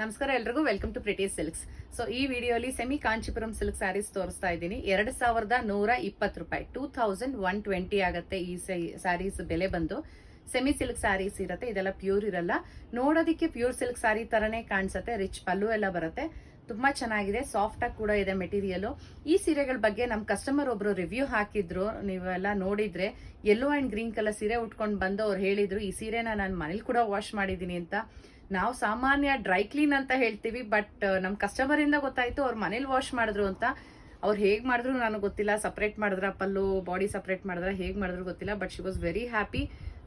ನಮಸ್ಕಾರ ಎಲ್ರಿಗೂ welcome to Pretty Silks so ಈ ವಿಡಿಯೋಲಿ ಸೆಮಿ ಕಾಂಚಿಪುರಂ ಸಿಲ್ಕ್ ಸ್ಯಾರೀಸ್ ತೋರಿಸ್ತಾ ಇದ್ದೀನಿ. ಎರಡು ಸಾವಿರದ ನೂರ ಇಪ್ಪತ್ತು ರೂಪಾಯಿ ಟೂ ಥೌಸಂಡ್ ಒನ್ ಟ್ವೆಂಟಿ ಆಗುತ್ತೆ ಈ ಸ್ಯಾರೀಸ್ ಬೆಲೆ ಬಂದು. ಸೆಮಿ ಸಿಲ್ಕ್ ಸ್ಯಾರೀಸ್ ಇರುತ್ತೆ, ಇದೆಲ್ಲ ಪ್ಯೂರ್ ಇರಲ್ಲ. ನೋಡೋದಕ್ಕೆ ಪ್ಯೂರ್ ಸಿಲ್ಕ್ ಸ್ಯಾರಿ ತರನೇ ಕಾಣಿಸುತ್ತೆ ರಿಚ್ ಪಲ್ಲು ಎಲ್ಲ ಬರುತ್ತೆ. ತುಂಬಾ ಚೆನ್ನಾಗಿದೆ ಸಾಫ್ಟ್ ಆಗಿ ಕೂಡ ಇದೆ ಮೆಟೀರಿಯಲ್ ಈ ಸೀರೆಗಳ ಬಗ್ಗೆ ನಮ್ಮ ಕಸ್ಟಮರ್ ಒಬ್ರು ರಿವ್ಯೂ ಹಾಕಿದ್ರು, ನೀವೆಲ್ಲ ನೋಡಿದ್ರೆ ಯೆಲ್ಲೋ ಅಂಡ್ ಗ್ರೀನ್ ಕಲರ್ ಸೀರೆ ಉಟ್ಕೊಂಡು ಬಂದು ಅವ್ರು ಹೇಳಿದ್ರು, ಈ ಸೀರೆನ ನಾನು ಮನೇಲಿ ಕೂಡ ವಾಶ್ ಮಾಡಿದ್ದೀನಿ ಅಂತ. ನಾವು ಸಾಮಾನ್ಯ ಡ್ರೈ ಕ್ಲೀನ್ ಅಂತ ಹೇಳ್ತೀವಿ, ಬಟ್ ನಮ್ಮ ಕಸ್ಟಮರ್ ಇಂದ ಗೊತ್ತಾಯ್ತು ಅವ್ರು ಮನೇಲಿ ವಾಶ್ ಮಾಡಿದ್ರು ಅಂತ. ಅವ್ರು ಹೇಗೆ ಮಾಡಿದ್ರು ನನಗೆ ಗೊತ್ತಿಲ್ಲ. ಸಪ್ರೇಟ್ ಮಾಡಿದ್ರ ಪಲ್ಲು ಬಾಡಿ ಸಪ್ರೇಟ್ ಮಾಡಿದ್ರ ಹೇಗೆ ಮಾಡಿದ್ರು ಗೊತ್ತಿಲ್ಲ but she was very happy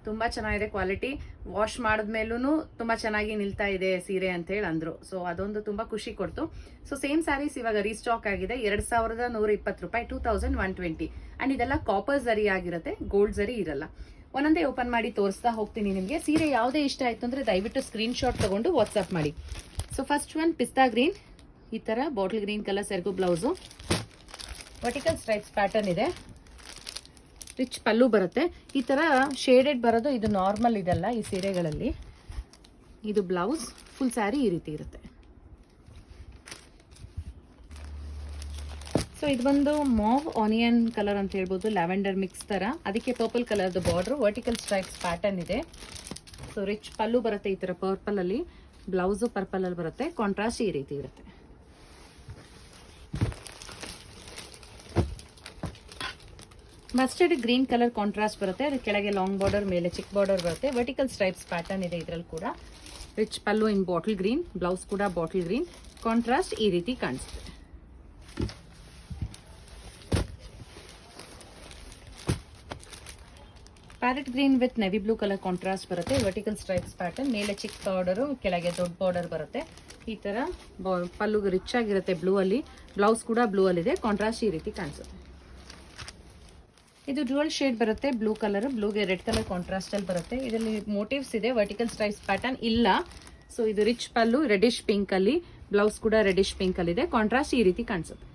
ತುಂಬಾ ಚೆನ್ನಾಗಿದೆ ಕ್ವಾಲಿಟಿ ವಾಶ್ ಮಾಡಿದ್ಮೇಲೂ ತುಂಬಾ ಚೆನ್ನಾಗಿ ನಿಲ್ತಾ ಇದೆ ಸೀರೆ ಅಂತ ಹೇಳಿ ಅಂದ್ರು. ಸೊ ಅದೊಂದು ತುಂಬಾ ಖುಷಿ ಕೊಡ್ತು. ಸೊ ಸೇಮ್ ಸ್ಯಾರೀಸ್ ಇವಾಗ ರೀಸ್ಟಾಕ್ ಆಗಿದೆ. ಎರಡ್ ಸಾವಿರದ ನೂರ ಇಪ್ಪತ್ತು ರೂಪಾಯಿ two thousand one twenty and ಇದೆಲ್ಲ ಕಾಪರ್ ಜರಿ ಆಗಿರುತ್ತೆ ಗೋಲ್ಡ್ ಜರಿ ಇರಲ್ಲ. ಒಂದೊಂದೇ ಓಪನ್ ಮಾಡಿ ತೋರಿಸ್ತಾ ಹೋಗ್ತೀನಿ ನಿಮಗೆ. ಸೀರೆ ಯಾವುದೇ ಇಷ್ಟ ಆಯಿತು ಅಂದರೆ ದಯವಿಟ್ಟು ಸ್ಕ್ರೀನ್ ಶಾಟ್ ವಾಟ್ಸಪ್ ವಾಟ್ಸ್ಆಪ್ ಮಾಡಿ. So first one pista green ಈ ಥರ ಬಾಟಲ್ ಗ್ರೀನ್ ಕಲರ್ ಸೆರ್ಗು ಬ್ಲೌಸು ವರ್ಟಿಕಲ್ ಸ್ಟ್ರೈಪ್ಸ್ ಪ್ಯಾಟರ್ನ್ ಇದೆ. ರಿಚ್ ಪಲ್ಲು ಬರುತ್ತೆ. ಈ ಥರ ಶೇಡೆಡ್ ಬರೋದು ಇದು ನಾರ್ಮಲ್ ಇದೆಲ್ಲ ಈ ಸೀರೆಗಳಲ್ಲಿ. ಇದು ಬ್ಲೌಸ್ ಫುಲ್ ಸ್ಯಾರಿ ಈ ರೀತಿ ಇರುತ್ತೆ. ಸೊ ಇದು ಬಂದು ಮಾವ್ ಆನಿಯನ್ ಕಲರ್ ಅಂತ ಹೇಳ್ಬೋದು ಲ್ಯಾವೆಂಡರ್ ಮಿಕ್ಸ್ ತರ. ಅದಕ್ಕೆ ಪರ್ಪಲ್ ಕಲರ್ದು ಬಾರ್ಡರ್ ವರ್ಟಿಕಲ್ ಸ್ಟ್ರೈಪ್ಸ್ ಪ್ಯಾಟರ್ನ್ ಇದೆ. ಸೊ ರಿಚ್ ಪಲ್ಲು ಬರುತ್ತೆ ಈ ತರ ಪರ್ಪಲ್ ಅಲ್ಲಿ. ಬ್ಲೌಸು ಪರ್ಪಲ್ ಅಲ್ಲಿ ಬರುತ್ತೆ. ಕಾಂಟ್ರಾಸ್ಟ್ ಈ ರೀತಿ ಇರುತ್ತೆ. ಮಸ್ಟರ್ಡ್ ಗ್ರೀನ್ ಕಲರ್ ಕಾಂಟ್ರಾಸ್ಟ್ ಬರುತ್ತೆ. ಅದ್ರ ಕೆಳಗೆ ಲಾಂಗ್ ಬಾರ್ಡರ್ ಮೇಲೆ ಚಿಕ್ಕ ಬಾರ್ಡರ್ ಬರುತ್ತೆ. ವರ್ಟಿಕಲ್ ಸ್ಟ್ರೈಪ್ಸ್ ಪ್ಯಾಟರ್ನ್ ಇದೆ ಇದರಲ್ಲಿ ಕೂಡ. Rich pallu in bottle green blouse ಕೂಡ ಬಾಟಲ್ ಗ್ರೀನ್ ಕಾಂಟ್ರಾಸ್ಟ್ ಈ ರೀತಿ ಕಾಣಿಸುತ್ತೆ. Parrot green with navy blue colour contrast ಬರುತ್ತೆ. ವರ್ಟಿಕಲ್ ಸ್ಟ್ರೈಪ್ಸ್ ಪ್ಯಾಟರ್ನ್ ಮೇಲೆ ಚಿಕ್ಕ ಬಾರ್ಡರು ಕೆಳಗೆ ದೊಡ್ಡ ಬಾರ್ಡರ್ ಬರುತ್ತೆ. ಈ ತರ ಬಾ- ಪಲ್ಲು ರಿಚ್ ಆಗಿರುತ್ತೆ ಬ್ಲೂ ಅಲ್ಲಿ. ಬ್ಲೌಸ್ ಕೂಡ ಬ್ಲೂ ಅಲ್ಲಿ ಇದೆ ಕಾಂಟ್ರಾಸ್ಟ್ ಈ ರೀತಿ ಕಾಣಿಸುತ್ತೆ. ಇದು ಡ್ಯುವಲ್ ಶೇಡ್ ಬರುತ್ತೆ. ಬ್ಲೂ ಕಲರ್ ಬ್ಲೂಗೆ ರೆಡ್ ಕಲರ್ ಕಾಂಟ್ರಾಸ್ಟ್ ಅಲ್ಲಿ ಬರುತ್ತೆ. ಇದರಲ್ಲಿ ಮೋಟಿವ್ಸ್ ಇದೆ. ವರ್ಟಿಕಲ್ ಸ್ಟ್ರೈಪ್ಸ್ ಪ್ಯಾಟರ್ನ್ ಇಲ್ಲ. ಸೊ ಇದು ರಿಚ್ ಪಲ್ಲು ರೆಡಿಶ್ ಪಿಂಕ್ ಅಲ್ಲಿ. ಬ್ಲೌಸ್ ಕೂಡ ರೆಡಿಶ್ ಪಿಂಕ್ ಅಲ್ಲಿ ಇದೆ ಕಾಂಟ್ರಾಸ್ಟ್ ಈ ರೀತಿ ಕಾಣಿಸುತ್ತೆ.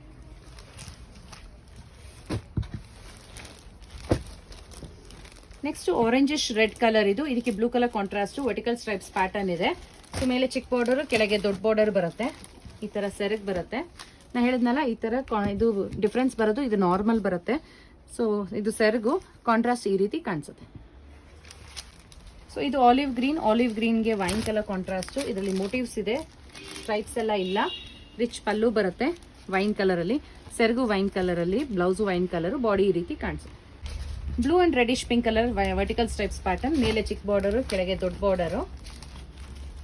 ನೆಕ್ಸ್ಟ್ ಆರೆಂಜಿಶ್ ರೆಡ್ ಕಲರ್ ಇದು. ಇದಕ್ಕೆ blue colour contrast vertical stripes pattern ಇದೆ. ಸೊ ಮೇಲೆ ಚಿಕ್ಕ ಬಾರ್ಡರ್ ಕೆಳಗೆ ದೊಡ್ಡ ಬಾರ್ಡರ್ ಬರುತ್ತೆ. ಈ ತರ ಸೆರಗ್ ಬರುತ್ತೆ. ನಾ ಹೇಳಿದ್ನಲ್ಲ, ಈ ತರ ಇದು ಡಿಫ್ರೆನ್ಸ್ ಬರೋದು, ಇದು ನಾರ್ಮಲ್ ಬರುತ್ತೆ. ಸೊ ಇದು ಸೆರಗು ಕಾಂಟ್ರಾಸ್ಟ್ ಈ ರೀತಿ ಕಾಣಿಸುತ್ತೆ. ಸೊ ಇದು ಆಲಿವ್ ಗ್ರೀನ್ ಆಲಿವ್ ಗ್ರೀನ್ಗೆ ವೈನ್ ಕಲರ್ ಕಾಂಟ್ರಾಸ್ಟ್ ಇದರಲ್ಲಿ ಮೋಟಿವ್ಸ್ ಇದೆ. ಸ್ಟ್ರೈಪ್ಸ್ ಎಲ್ಲ ಇಲ್ಲ. ರಿಚ್ ಪಲ್ಲು ಬರುತ್ತೆ ವೈನ್ ಕಲರ್ ಅಲ್ಲಿ. ಸೆರಗು ವೈನ್ ಕಲರ್ ಅಲ್ಲಿ ಬ್ಲೌಸು ವೈನ್ ಕಲರ್ ಬಾಡಿ ಈ ರೀತಿ ಕಾಣಿಸುತ್ತೆ. Blue and reddish pink colour vertical stripes pattern ಮೇಲೆ ಚಿಕ್ಕ ಬಾರ್ಡರು ಕೆಳಗೆ ದೊಡ್ಡ border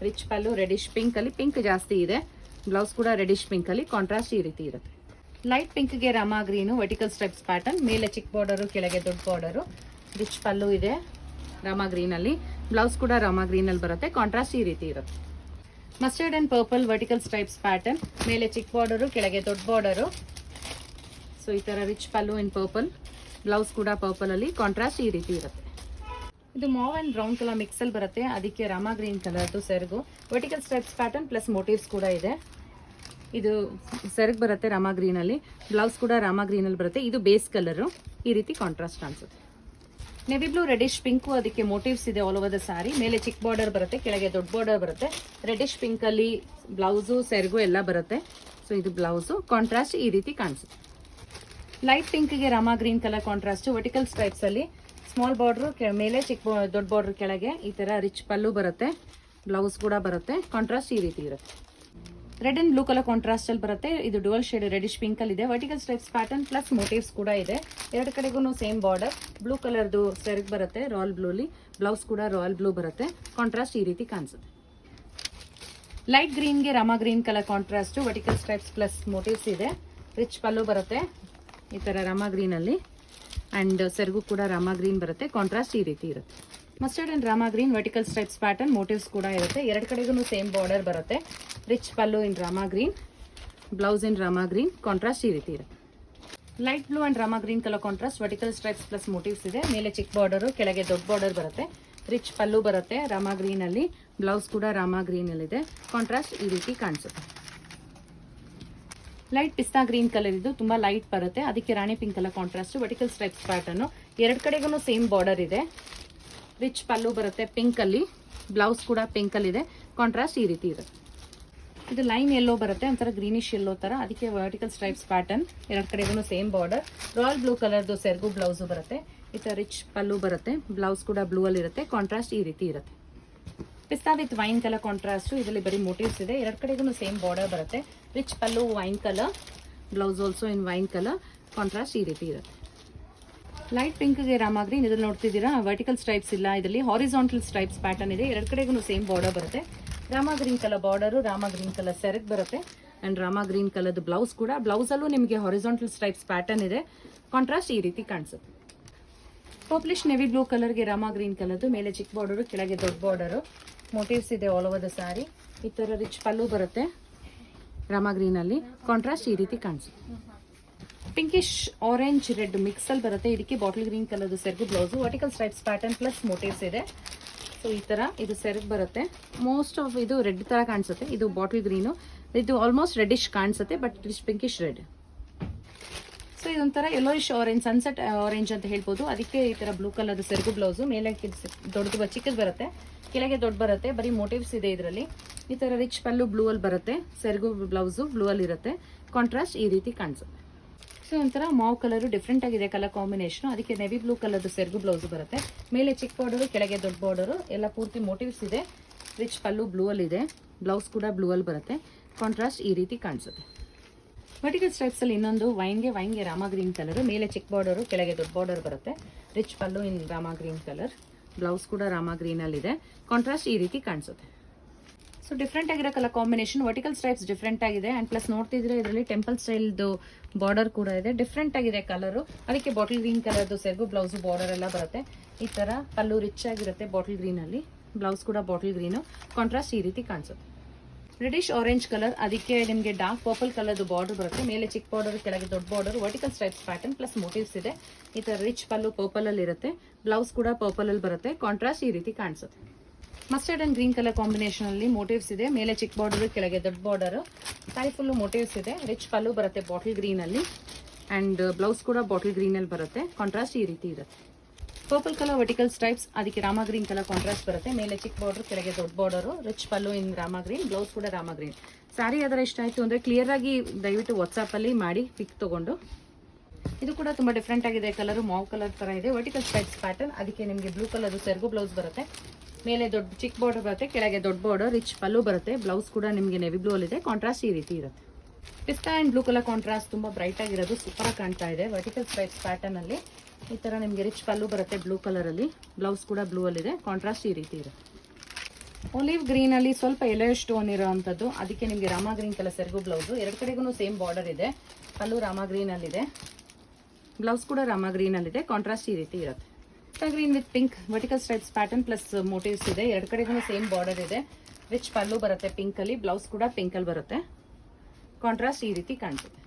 rich pallu reddish pink ಅಲ್ಲಿ ಪಿಂಕ್ ಜಾಸ್ತಿ ಇದೆ. ಬ್ಲೌಸ್ ಕೂಡ ರೆಡಿಶ್ ಪಿಂಕ್ ಅಲ್ಲಿ ಕಾಂಟ್ರಾಸ್ಟ್ ಈ ರೀತಿ ಇರುತ್ತೆ. Light ಪಿಂಕ್ಗೆ Rama green vertical stripes pattern ಮೇಲೆ ಚಿಕ್ಕ ಬಾರ್ಡರು ಕೆಳಗೆ ದೊಡ್ಡ ಬಾರ್ಡರು ರಿಚ್ ಪಲ್ಲು ಇದೆ ರಾಮ ಗ್ರೀನ್ ಅಲ್ಲಿ. ಬ್ಲೌಸ್ ಕೂಡ ರಾಮ ಗ್ರೀನ್ ಅಲ್ಲಿ ಬರುತ್ತೆ ಕಾಂಟ್ರಾಸ್ಟ್ ಈ ರೀತಿ ಇರುತ್ತೆ. Mustard and purple vertical stripes pattern ಮೇಲೆ ಚಿಕ್ಕ ಬಾರ್ಡರು ಕೆಳಗೆ ದೊಡ್ಡ ಬಾರ್ಡರು ಸೊ ಈ ತರ rich pallu in purple blouse ಕೂಡ ಪರ್ಪಲ್ ಅಲ್ಲಿ ಕಾಂಟ್ರಾಸ್ಟ್ ಈ ರೀತಿ ಇರುತ್ತೆ. ಇದು mauve and brown colour mix ಅಲ್ಲಿ ಬರುತ್ತೆ. ಅದಕ್ಕೆ ರಾಮಾ ಗ್ರೀನ್ ಕಲರ್ದು ಸೆರಗು. Vertical steps pattern plus motifs ಕೂಡ ಇದೆ. ಇದು ಸೆರಗ್ ಬರುತ್ತೆ ರಾಮಾ ಗ್ರೀನ್ ಅಲ್ಲಿ. ಬ್ಲೌಸ್ ಕೂಡ ರಾಮಾ ಗ್ರೀನ್ ಅಲ್ಲಿ ಬರುತ್ತೆ. ಇದು ಬೇಸ್ ಕಲರ್ ಈ ರೀತಿ ಕಾಂಟ್ರಾಸ್ಟ್ ಅನಿಸುತ್ತೆ ನೆವಿ ಬ್ಲೂ ರೆಡಿಶ್ ಪಿಂಕು ಅದಕ್ಕೆ ಮೋಟಿವ್ಸ್ ಇದೆ ಆಲ್ ಓವರ್ ದ ಸಾರಿ ಮೇಲೆ ಚಿಕ್ಕ ಬಾರ್ಡರ್ ಬರುತ್ತೆ, ಕೆಳಗೆ ದೊಡ್ಡ ಬಾರ್ಡರ್ ಬರುತ್ತೆ. ರೆಡಿಶ್ ಪಿಂಕ್ ಅಲ್ಲಿ ಬ್ಲೌಸು ಸೆರಗು ಎಲ್ಲ ಬರುತ್ತೆ. ಸೊ ಇದು ಬ್ಲೌಸು ಕಾಂಟ್ರಾಸ್ಟ್ ಈ ರೀತಿ ಕಾಣಿಸುತ್ತೆ. Light ಪಿಂಕ್ಗೆ Rama green colour contrast vertical stripes ಅಲ್ಲಿ ಸ್ಮಾಲ್ ಬಾರ್ಡರ್ ಮೇಲೆ ಚಿಕ್ಕ ದೊಡ್ಡ ಬಾರ್ಡರ್ ಕೆಳಗೆ ಈ ತರ ರಿಚ್ ಪಲ್ಲು ಬರುತ್ತೆ ಬ್ಲೌಸ್ ಕೂಡ ಬರುತ್ತೆ ಕಾಂಟ್ರಾಸ್ಟ್ ಈ ರೀತಿ ಇರುತ್ತೆ. Red and blue colour contrast ಅಲ್ಲಿ ಬರುತ್ತೆ, ಇದು ಡುವಲ್ ಶೇಡ್ ರೆಡಿಶ್ ಪಿಂಕ್ ಅಲ್ಲಿ ಇದೆ. Vertical stripes pattern plus motifs ಕೂಡ ಇದೆ. ಎರಡು ಕಡೆಗೂ ಸೇಮ್ ಬಾರ್ಡರ್ ಬ್ಲೂ ಕಲರ್ದು ಸೆರ್ಗ್ ಬರುತ್ತೆ ರಾಯಲ್ ಬ್ಲೂಲಿ ಬ್ಲೌಸ್ ಕೂಡ ರಾಯಲ್ ಬ್ಲೂ ಬರುತ್ತೆ ಕಾಂಟ್ರಾಸ್ಟ್ ಈ ರೀತಿ ಕಾಣಿಸುತ್ತೆ. Light ಗ್ರೀನ್ಗೆ Rama green colour contrast vertical stripes plus motifs ಇದೆ. ರಿಚ್ ಪಲ್ಲು ಬರುತ್ತೆ ಈ ತರ ರಾಮಾ ಗ್ರೀನಲ್ಲಿ ಅಂಡ್ ಸೆರಗು ಕೂಡ ರಾಮಾ ಗ್ರೀನ್ ಬರುತ್ತೆ. ಕಾಂಟ್ರಾಸ್ಟ್ ಈ ರೀತಿ ಇರುತ್ತೆ. Mustard and Rama green vertical stripes pattern motifs ಕೂಡ ಇರುತ್ತೆ. ಎರಡು ಕಡೆಗೂ ಸೇಮ್ ಬಾರ್ಡರ್ ಬರುತ್ತೆ. Rich pallu in Rama green blouse in Rama green contrast ಈ ರೀತಿ ಇರುತ್ತೆ. Light blue and Rama green colour contrast vertical stripes plus motifs ಇದೆ. ಮೇಲೆ ಚಿಕ್ಕ ಬಾರ್ಡರ್ ಕೆಳಗೆ ದೊಡ್ಡ ಬಾರ್ಡರ್ ಬರುತ್ತೆ. ರಿಚ್ ಪಲ್ಲು ಬರುತ್ತೆ ರಾಮಾ ಗ್ರೀನಲ್ಲಿ ಬ್ಲೌಸ್ ಕೂಡ ರಾಮ ಗ್ರೀನಲ್ಲಿದೆ ಕಾಂಟ್ರಾಸ್ಟ್ ಈ ರೀತಿ ಕಾಣಿಸುತ್ತೆ. ಲೈಟ್ ಪಿಸ್ತಾ ಗ್ರೀನ್ ಕಲರ್ ಇದು ತುಂಬಾ ಲೈಟ್ ಬರುತ್ತೆ. ಅದಕ್ಕೆ Rani pink colour contrast vertical stripes pattern ಎರಡು ಕಡೆಗೂ ಸೇಮ್ ಬಾರ್ಡರ್ ಇದೆ. ರಿಚ್ ಪಲ್ಲು ಬರುತ್ತೆ ಪಿಂಕ್ ಅಲ್ಲಿ. ಬ್ಲೌಸ್ ಕೂಡ ಪಿಂಕ್ ಅಲ್ಲಿ ಇದೆ. ಕಾಂಟ್ರಾಸ್ಟ್ ಈ ರೀತಿ ಇದೆ. ಇದು ಲೈನ್ ಎಲ್ಲೋ ಬರುತ್ತೆ. ಒಂಥರ ಗ್ರೀನಿಶ್ ಎಲ್ಲೋ ತರ. ಅದಕ್ಕೆ ವರ್ಟಿಕಲ್ ಸ್ಟ್ರೈಪ್ಸ್ ಪ್ಯಾಟರ್ನ್ ಎರಡು ಕಡೆಗೂ ಸೇಮ್ ಬಾರ್ಡರ್ ರಾಯಲ್ ಬ್ಲೂ ಕಲರ್ದು ಸೆರ್ಗು ಬ್ಲೌಸು ಬರುತ್ತೆ. ಈ ರಿಚ್ ಪಲ್ಲು ಬರುತ್ತೆ. ಬ್ಲೌಸ್ ಕೂಡ ಬ್ಲೂ ಅಲ್ಲಿ ಇರುತ್ತೆ ಕಾಂಟ್ರಾಸ್ಟ್ ಈ ರೀತಿ ಇರುತ್ತೆ. Pista with wine colour contrast ಇದರಲ್ಲಿ ಬರೀ ಮೋಟಿವ್ಸ್ ಇದೆ. ಎರಡು ಕಡೆಗೂ ಸೇಮ್ ಬಾರ್ಡರ್ ಬರುತ್ತೆ. Rich pallu wine colour blouse also in wine colour contrast ಈ ರೀತಿ ಇರುತ್ತೆ. ಲೈಟ್ ಪಿಂಕ್ಗೆ ರಾಮಾಗ್ರೀನ್ ಇದ್ರಲ್ಲಿ ನೋಡ್ತಿದ್ದೀರಾ ವರ್ಟಿಕಲ್ ಸ್ಟ್ರೈಪ್ಸ್ ಇಲ್ಲ. ಇದರಲ್ಲಿ ಹಾರಿಸಾಂಟಲ್ ಸ್ಟ್ರೈಪ್ಸ್ ಪ್ಯಾಟರ್ನ್ ಇದೆ. ಎರಡು ಕಡೆಗೂ ಸೇಮ್ ಬಾರ್ಡರ್ ಬರುತ್ತೆ. Rama green colour border Rama green colour ಸೆರಗ್ ಬರುತ್ತೆ. ಅಂಡ್ ರಾಮ ಗ್ರೀನ್ ಕಲರ್ದು ಬ್ಲೌಸ್ ಕೂಡ. ಬ್ಲೌಸಲ್ಲೂ ನಿಮಗೆ ಹಾರಿಸಾಂಟಲ್ ಸ್ಟ್ರೈಪ್ಸ್ ಪ್ಯಾಟರ್ನ್ ಇದೆ. ಕಾಂಟ್ರಾಸ್ಟ್ ಈ ರೀತಿ ಕಾಣಿಸುತ್ತೆ. ಪರ್ಪ್ಲಿಶ್ ನೆವಿ ಬ್ಲೂ ಕಲರ್ಗೆ ರಾಮ ಗ್ರೀನ್ ಕಲರ್ದು ಮೇಲೆ ಚಿಕ್ಕ ಬಾರ್ಡರು ಕೆಳಗೆ ದೊಡ್ಡ ಬಾರ್ಡರು ಮೋಟಿವ್ಸ್ ಇದೆ ಆಲ್ ಓವರ್ ದ ಸಾರಿ ಈ ಥರ ರಿಚ್ ಪಲ್ಲು ಬರುತ್ತೆ ರಾಮ ಗ್ರೀನಲ್ಲಿ ಕಾಂಟ್ರಾಸ್ಟ್ ಈ ರೀತಿ ಕಾಣಿಸುತ್ತೆ ಪಿಂಕಿಶ್ ಆರೆಂಜ್ ರೆಡ್ ಮಿಕ್ಸ್ ಅಲ್ಲಿ ಬರುತ್ತೆ. ಇದಕ್ಕೆ ಬಾಟಲ್ ಗ್ರೀನ್ ಕಲರ್ದು ಸೆರ್ಗು blouse vertical stripes pattern plus motifs ಇದೆ. ಸೊ ಈ ತರ ಇದು ಸೆರ್ಗ್ ಬರುತ್ತೆ. ಮೋಸ್ಟ್ ಆಫ್ ಇದು ರೆಡ್ ತರ ಕಾಣಿಸುತ್ತೆ. ಇದು ಬಾಟಲ್ ಗ್ರೀನು ಇದು ಆಲ್ಮೋಸ್ಟ್ ರೆಡಿಶ್ ಕಾಣಿಸುತ್ತೆ but it pinkish red so ಇದೊಂಥರ ಯೆಲ್ಲೋಯಿಶ್ ಆರೆಂಜ್ ಸನ್ಸೆಟ್ ಆರೆಂಜ್ ಅಂತ ಹೇಳ್ಬೋದು. ಅದಕ್ಕೆ ಈ ಥರ ಬ್ಲೂ ಕಲರ್ ಸೆರಗು ಬ್ಲೌಸು ಮೇಲೆ ದೊಡ್ಡದು ಚಿಕ್ಕದು ಬರುತ್ತೆ. ಕೆಳಗೆ ದೊಡ್ಡ ಬರುತ್ತೆ, ಬರೀ ಮೋಟಿವ್ಸ್ ಇದೆ ಇದರಲ್ಲಿ. ಈ ಥರ ರಿಚ್ ಪಲ್ಲು ಬ್ಲೂ ಅಲ್ಲಿ ಬರುತ್ತೆ. ಸೆರಗು ಬ್ಲೌಸು ಬ್ಲೂ ಅಲ್ಲಿ ಇರುತ್ತೆ. ಕಾಂಟ್ರಾಸ್ಟ್ ಈ ರೀತಿ ಕಾಣಿಸುತ್ತೆ. ಸೊ ಒಂಥರ ಮಾವ್ ಕಲರ್ ಡಿಫ್ರೆಂಟ್ ಆಗಿದೆ ಕಲರ್ ಕಾಂಬಿನೇಷನ್ ಅದಕ್ಕೆ ನೆವಿ ಬ್ಲೂ ಕಲರ್ ಸೆರಗು ಬ್ಲೌಸ್ ಬರುತ್ತೆ. ಮೇಲೆ ಚಿಕ್ಕ ಬಾರ್ಡರು ಕೆಳಗೆ ದೊಡ್ಡ ಬಾರ್ಡರು ಎಲ್ಲ ಪೂರ್ತಿ ಮೋಟಿವ್ಸ್ ಇದೆ. ರಿಚ್ ಪಲ್ಲು ಬ್ಲೂ ಅಲ್ಲಿ ಇದೆ. ಬ್ಲೌಸ್ ಕೂಡ ಬ್ಲೂ ಅಲ್ಲಿ ಬರುತ್ತೆ. ಕಾಂಟ್ರಾಸ್ಟ್ ಈ ರೀತಿ ಕಾಣಿಸುತ್ತೆ. ವರ್ಟಿಕಲ್ ಸ್ಟ್ರೈಪ್ಸಲ್ಲಿ ಇನ್ನೊಂದು ವೈನ್ಗೆ ವೈನ್ಗೆ ರಾಮ ಗ್ರೀನ್ ಕಲರ್ ಮೇಲೆ ಚಿಕ್ಕ ಬಾರ್ಡರು ಕೆಳಗೆ ದೊಡ್ಡ ಬಾರ್ಡರ್ ಬರುತ್ತೆ. Rich pallu in Rama green colour blouse ಕೂಡ ರಾಮ ಗ್ರೀನ್ ಅಲ್ಲಿ ಇದೆ. ಕಾಂಟ್ರಾಸ್ಟ್ ಈ ರೀತಿ ಕಾಣಿಸುತ್ತೆ. ಸೊ ಡಿಫ್ರೆಂಟ್ ಆಗಿರೋ colour combination vertical stripes different ಆಗಿದೆ. ಅಂಡ್ ಪ್ಲಸ್ ನೋಡ್ತಿದ್ರೆ ಇದರಲ್ಲಿ ಟೆಂಪಲ್ ಸ್ಟೈಲ್ದು ಬಾರ್ಡರ್ ಕೂಡ ಇದೆ. ಡಿಫ್ರೆಂಟ್ ಆಗಿದೆ ಕಲರು ಅದಕ್ಕೆ ಬಾಟಲ್ ಗ್ರೀನ್ ಕಲರ್ದು ಸೆರಗು ಬ್ಲೌಸು ಬಾರ್ಡರ್ ಎಲ್ಲ ಬರುತ್ತೆ. ಈ ತರ ಪಲ್ಲು ರಿಚ್ ಆಗಿರುತ್ತೆ ಬಾಟಲ್ ಗ್ರೀನ್ ಅಲ್ಲಿ. ಬ್ಲೌಸ್ ಕೂಡ ಬಾಟಲ್ ಗ್ರೀನು ಕಾಂಟ್ರಾಸ್ಟ್ ಈ ರೀತಿ ಕಾಣಿಸುತ್ತೆ. ರೆಡಿಶ್ ಆರೆಂಜ್ ಕಲರ್ ಅದಕ್ಕೆ ನಿಮಗೆ ಡಾರ್ಕ್ ಪರ್ಪಲ್ ಕಲರ್ದು ಬಾರ್ಡರ್ ಬರುತ್ತೆ. ಮೇಲೆ ಚಿಕ್ಕ ಬಾರ್ಡರ್ ಕೆಳಗೆ ದೊಡ್ಡ border vertical stripes pattern plus motifs ಇದೆ. ಈ ತರ ರಿಚ್ ಪಲ್ಲು ಪರ್ಪಲಲ್ಲಿ ಇರುತ್ತೆ. ಬ್ಲೌಸ್ ಕೂಡ ಪರ್ಪಲಲ್ಲಿ ಬರುತ್ತೆ. ಕಾಂಟ್ರಾಸ್ಟ್ ಈ ರೀತಿ ಕಾಣಿಸುತ್ತೆ. Mustard and green colour combination ಅಲ್ಲಿ ಮೋಟಿವ್ಸ್ ಇದೆ. ಮೇಲೆ ಚಿಕ್ಕ ಬಾರ್ಡರ್ ಕೆಳಗೆ ದೊಡ್ಡ ಬಾರ್ಡರ್ ಸಾರಿ ಫುಲ್ ಮೋಟಿವ್ಸ್ ಇದೆ. ರಿಚ್ ಪಲ್ಲು ಬರುತ್ತೆ ಬಾಟಲ್ ಗ್ರೀನ್ ಅಲ್ಲಿ. ಅಂಡ್ ಬ್ಲೌಸ್ ಕೂಡ ಬಾಟಲ್ ಗ್ರೀನ್ ಅಲ್ಲಿ ಬರುತ್ತೆ. ಕಾಂಟ್ರಾಸ್ಟ್ ಈ ರೀತಿ ಇರುತ್ತೆ. ಪರ್ಪಲ್ ಕಲರ್ ವರ್ಟಿಕಲ್ ಸ್ಟ್ರೈಪ್ಸ್ ಅದಕ್ಕೆ ರಾಮ ಗ್ರೀನ್ ಕಲರ್ ಕಾಂಟ್ರಾಸ್ಟ್ ಬರುತ್ತೆ. ಮೇಲೆ ಚಿಕ್ಕ ಬಾರ್ಡರ್ ಕೆಳಗೆ ದೊಡ್ಡ border rich pallu in Rama green blouse ಕೂಡ ರಾಮ ಗ್ರೀನ್ ಸಾರಿ ಅದರ ಇಷ್ಟ ಆಯಿತು ಅಂದರೆ ಕ್ಲಿಯರ್ ಆಗಿ ದಯವಿಟ್ಟು ವಾಟ್ಸಪ್ಪಲ್ಲಿ ಮಾಡಿ ಪಿಕ್ ತೊಗೊಂಡು. ಇದು ಕೂಡ ತುಂಬ ಡಿಫ್ರೆಂಟ್ ಆಗಿದೆ ಕಲರ್ ಮಾವ್ ಕಲರ್ ತರ ಇದೆ. ವರ್ಟಿಕಲ್ ಸ್ಟ್ರೈಪ್ಸ್ ಪ್ಯಾಟರ್ನ್ ಅದಕ್ಕೆ ನಿಮಗೆ ಬ್ಲೂ ಕಲರ್ ಸೆರ್ಗು ಬ್ಲೌಸ್ ಬರುತ್ತೆ. ಮೇಲೆ ದೊಡ್ಡ ಚಿಕ್ಕ ಬಾರ್ಡರ್ ಬರುತ್ತೆ, ಕೆಳಗೆ ದೊಡ್ಡ ಬಾರ್ಡರ್ ರಿಚ್ ಪಲ್ಲು ಬರುತ್ತೆ. ಬ್ಲೌಸ್ ಕೂಡ ನಿಮಗೆ ನೆವಿ ಬ್ಲೂ ಅಲ್ಲಿದೆ ಕಾಂಟ್ರಾಸ್ಟ್ ಈ ರೀತಿ ಇರುತ್ತೆ. Pista and blue colour contrast ತುಂಬ ಬ್ರೈಟ್ ಆಗಿರೋದು ಸೂಪರಾಗಿ ಕಾಣ್ತಾ ಇದೆ. ವರ್ಟಿಕಲ್ ಸ್ಟ್ರೈಪ್ಸ್ ಪ್ಯಾಟರ್ನ್ ಅಲ್ಲಿ ಈ ತರ ನಿಮಗೆ ರಿಚ್ ಪಲ್ಲು ಬರುತ್ತೆ ಬ್ಲೂ ಕಲರ್ ಅಲ್ಲಿ. ಬ್ಲೌಸ್ ಕೂಡ ಬ್ಲೂ ಅಲ್ಲಿ ಇದೆ ಕಾಂಟ್ರಾಸ್ಟ್ ಈ ರೀತಿ ಇದೆ. ಒಲಿವ್ ಗ್ರೀನ್ ಅಲ್ಲಿ ಸ್ವಲ್ಪ ಎಲೆ ಸ್ಟೋನ್ ಇರೋವಂಥದ್ದು ಅದಕ್ಕೆ ನಿಮಗೆ ರಾಮ ಗ್ರೀನ್ ಕಲರ್ ಸೆರಗು ಬ್ಲೌಸ್ ಎರಡು ಕಡೆಗೂ ಸೇಮ್ ಬಾರ್ಡರ್ ಇದೆ. ಪಲ್ಲು ರಾಮ ಇದೆ ಬ್ಲೌಸ್ ಕೂಡ ರಾಮ ಇದೆ ಕಾಂಟ್ರಾಸ್ಟ್ ಈ ರೀತಿ ಇರುತ್ತೆ. Green with pink vertical stripes pattern plus motifs ಇದೆ. ಎರಡು ಕಡೆಗೂ ಸೇಮ್ ಬಾರ್ಡರ್ ಇದೆ. ರಿಚ್ ಪಲ್ಲು ಬರುತ್ತೆ ಪಿಂಕ್ ಅಲ್ಲಿ. ಬ್ಲೌಸ್ ಕೂಡ ಪಿಂಕ್ ಅಲ್ಲಿ ಬರುತ್ತೆ. ಕಾಂಟ್ರಾಸ್ಟ್ ಈ ರೀತಿ ಕಾಣಿಸುತ್ತೆ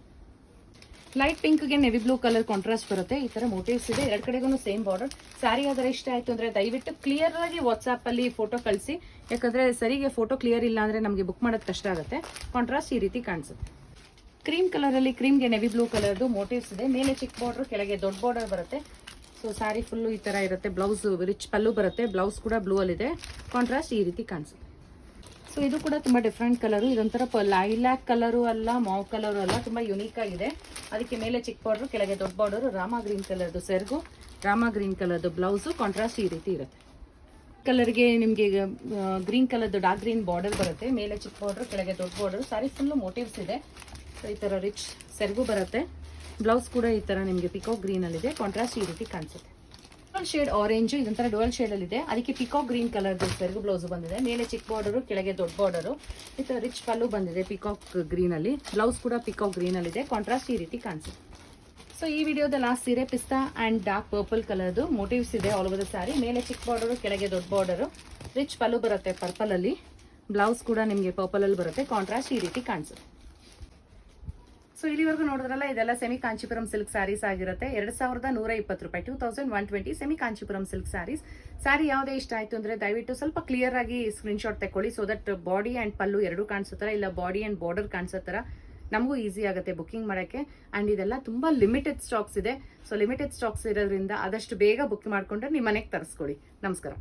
ಲೈಟ್ ಪಿಂಕ್ಗೆ ನೆವಿ ಬ್ಲೂ ಕಲರ್ ಕಾಂಟ್ರಾಸ್ಟ್ ಬರುತ್ತೆ. ಈ ತರ ಮೋಟಿವ್ಸ್ ಇದೆ. ಎರಡು ಕಡೆಗೂ ಸೇಮ್ ಬಾರ್ಡರ್ ಸ್ಯಾರಿ ಆದರೆ ಇಷ್ಟ ಆಯ್ತು ಅಂದ್ರೆ ದಯವಿಟ್ಟು ಕ್ಲಿಯರ್ ಆಗಿ ವಾಟ್ಸ್ಆಪ್ ಅಲ್ಲಿ ಫೋಟೋ ಕಳಿಸಿ. ಯಾಕಂದ್ರೆ ಸರಿಗೆ ಫೋಟೋ ಕ್ಲಿಯರ್ ಇಲ್ಲ ಅಂದ್ರೆ ನಮಗೆ ಬುಕ್ ಮಾಡೋದು ಕಷ್ಟ ಆಗುತ್ತೆ. ಕಾಂಟ್ರಾಸ್ಟ್ ಈ ರೀತಿ ಕಾಣಿಸುತ್ತೆ. ಕ್ರೀಮ್ ಕಲರ್ ಅಲ್ಲಿ ಕ್ರೀಮ್ಗೆ ನೆವಿ ಬ್ಲೂ ಕಲರ್ದು ಮೋಟಿವ್ಸ್ ಇದೆ. ಮೇಲೆ ಚಿಕ್ಕ ಬಾರ್ಡರ್ ಕೆಳಗೆ ದೊಡ್ಡ ಬಾರ್ಡರ್ ಬರುತ್ತೆ. ಸೊ ಸ್ಯಾರಿ ಫುಲ್ಲು ಈ ತರ ಇರುತ್ತೆ. ಬ್ಲೌಸ್ ರಿಚ್ ಪಲ್ಲು ಬರುತ್ತೆ. ಬ್ಲೌಸ್ ಕೂಡ ಬ್ಲೂ ಅಲ್ಲಿ ಇದೆ ಕಾಂಟ್ರಾಸ್ಟ್ ಈ ರೀತಿ ಕಾಣಿಸುತ್ತೆ. ಸೊ ಇದು ಕೂಡ ತುಂಬಾ ಡಿಫ್ರೆಂಟ್ ಕಲರು ಇದೊಂಥರ ಲೈಲ್ಯಾಕ್ ಕಲರು ಅಲ್ಲ, ಮಾವ್ ಕಲರು ಅಲ್ಲ, ತುಂಬಾ ಯುನೀಕ್ ಆಗಿದೆ. ಅದಕ್ಕೆ ಮೇಲೆ ಚಿಕ್ಕ ಬಾರ್ಡ್ರು ಕೆಳಗೆ ದೊಡ್ಡ ಬಾರ್ಡರು ರಾಮ ಗ್ರೀನ್ ಕಲರ್ದು ಸೆರ್ಗು ರಾಮ ಗ್ರೀನ್ ಕಲರ್ದು ಬ್ಲೌಸು ಕಾಂಟ್ರಾಸ್ಟ್ ಈ ರೀತಿ ಇರುತ್ತೆ. ಕಲರ್ಗೆ ನಿಮಗೆ ಗ್ರೀನ್ ಕಲರ್ದು ಡಾರ್ಕ್ ಗ್ರೀನ್ ಬಾರ್ಡರ್ ಬರುತ್ತೆ. ಮೇಲೆ ಚಿಕ್ಕ ಬಾರ್ಡ್ರು ಕೆಳಗೆ ದೊಡ್ಡ ಬಾರ್ಡರ್ ಸಾರಿ ಫುಲ್ಲು ಮೋಟಿವ್ಸ್ ಇದೆ. ಸೊ ಈ ಥರ ರಿಚ್ ಸೆರ್ಗು ಬರುತ್ತೆ. ಬ್ಲೌಸ್ ಕೂಡ ಈ ಥರ ನಿಮಗೆ ಪಿಕೋ ಗ್ರೀನಲ್ಲಿ ಇದೆ ಕಾಂಟ್ರಾಸ್ಟ್ ಈ ರೀತಿ ಕಾಣಿಸುತ್ತೆ. ಡೋಲ್ ಶೇಡ್ ಆರೆಂಜ್ ಇದೊಂಥರ ಡೋಲ್ ಶೇಡ್ ಅಲ್ಲಿ ಇದೆ ಅದಕ್ಕೆ ಪಿಕಾಕ್ ಗ್ರೀನ್ ಕಲರ್ ಸೆರಗು ಬ್ಲೌಸ್ ಬಂದಿದೆ. ಮೇಲೆ ಚಿಕ್ಕ ಬಾರ್ಡರ್ ಕೆಳಗೆ ದೊಡ್ಡ ಬಾರ್ಡರ್ ಈ ತರ ರಿಚ್ ಪಲ್ಲು ಬಂದಿದೆ ಪಿಕಾಕ್ ಗ್ರೀನ್ ಅಲ್ಲಿ. ಬ್ಲೌಸ್ ಕೂಡ ಪಿಕಾಕ್ ಗ್ರೀನ್ ಅಲ್ಲಿ ಇದೆ ಕಾಂಟ್ರಾಸ್ಟ್ ಈ ರೀತಿ ಕಾಣಿಸುತ್ತೆ. ಸೊ ಈ ವಿಡಿಯೋದ ಲಾಸ್ಟ್ ಸೀರೆ, ಪಿಸ್ತಾ ಅಂಡ್ ಡಾರ್ಕ್ ಪರ್ಪಲ್ ಕಲರ್ದು ಮೋಟಿವ್ಸ್ ಇದೆ ಆಲ್ ಓವರ್ ದ ಸ್ಯಾರಿ ಮೇಲೆ ಚಿಕ್ಕ ಬಾರ್ಡರ್ ಕೆಳಗೆ ದೊಡ್ಡ ಬಾರ್ಡರ್ ರಿಚ್ ಪಲ್ಲು ಬರುತ್ತೆ ಪರ್ಪಲಲ್ಲಿ ಬ್ಲೌಸ್ ಕೂಡ ನಿಮಗೆ ಪರ್ಪಲಲ್ಲಿ ಬರುತ್ತೆ. ಕಾಂಟ್ರಾಸ್ಟ್ ಈ ರೀತಿ ಕಾಣಿಸುತ್ತೆ. ಸೊ ಇಲ್ಲಿವರೆಗೂ ನೋಡಿದ್ರಲ್ಲ, ಇದೆಲ್ಲ ಸೆಮಿ ಕಾಂಚಿಪುರಂ ಸಿಲ್ಕ್ ಸ್ಯಾರೀಸ್ ಆಗಿರುತ್ತೆ. ಎರಡು ಸಾವಿರದ ನೂರ ಇಪ್ಪತ್ತು ರೂಪಾಯಿ two thousand one twenty semi Kanchipuram silk saris sari ಯಾವುದೇ ಇಷ್ಟ ಆಯ್ತು ಅಂದ್ರೆ ದಯವಿಟ್ಟು ಸ್ವಲ್ಪ ಕ್ಲಿಯರ್ ಆಗಿ ಸ್ಕ್ರೀನ್ ಶಾಟ್ ತಗೊಳ್ಳಿ so that body and pallu ಎರಡು ಕಾಣಿಸುತ್ತಾರ ಇಲ್ಲ ಬಾಡಿ ಅಂಡ್ ಬಾರ್ಡರ್ ಕಾಣಿಸುತ್ತಾರ ನಮಗೂ ಈಸಿ ಆಗುತ್ತೆ ಬುಕಿಂಗ್ ಮಾಡೋಕ್ಕೆ. ಆ್ಯಂಡ್ ಇದೆಲ್ಲ ತುಂಬ ಲಿಮಿಟೆಡ್ ಸ್ಟಾಕ್ಸ್ ಇದೆ. ಸೊ ಲಿಮಿಟೆಡ್ ಸ್ಟಾಕ್ಸ್ ಇರೋದ್ರಿಂದ ಆದಷ್ಟು ಬೇಗ ಬುಕ್ ಮಾಡ್ಕೊಂಡ್ರೆ ನಿಮ್ಮ ಮನೆಗೆ ತರಿಸ್ಕೊಳ್ಳಿ. ನಮಸ್ಕಾರ.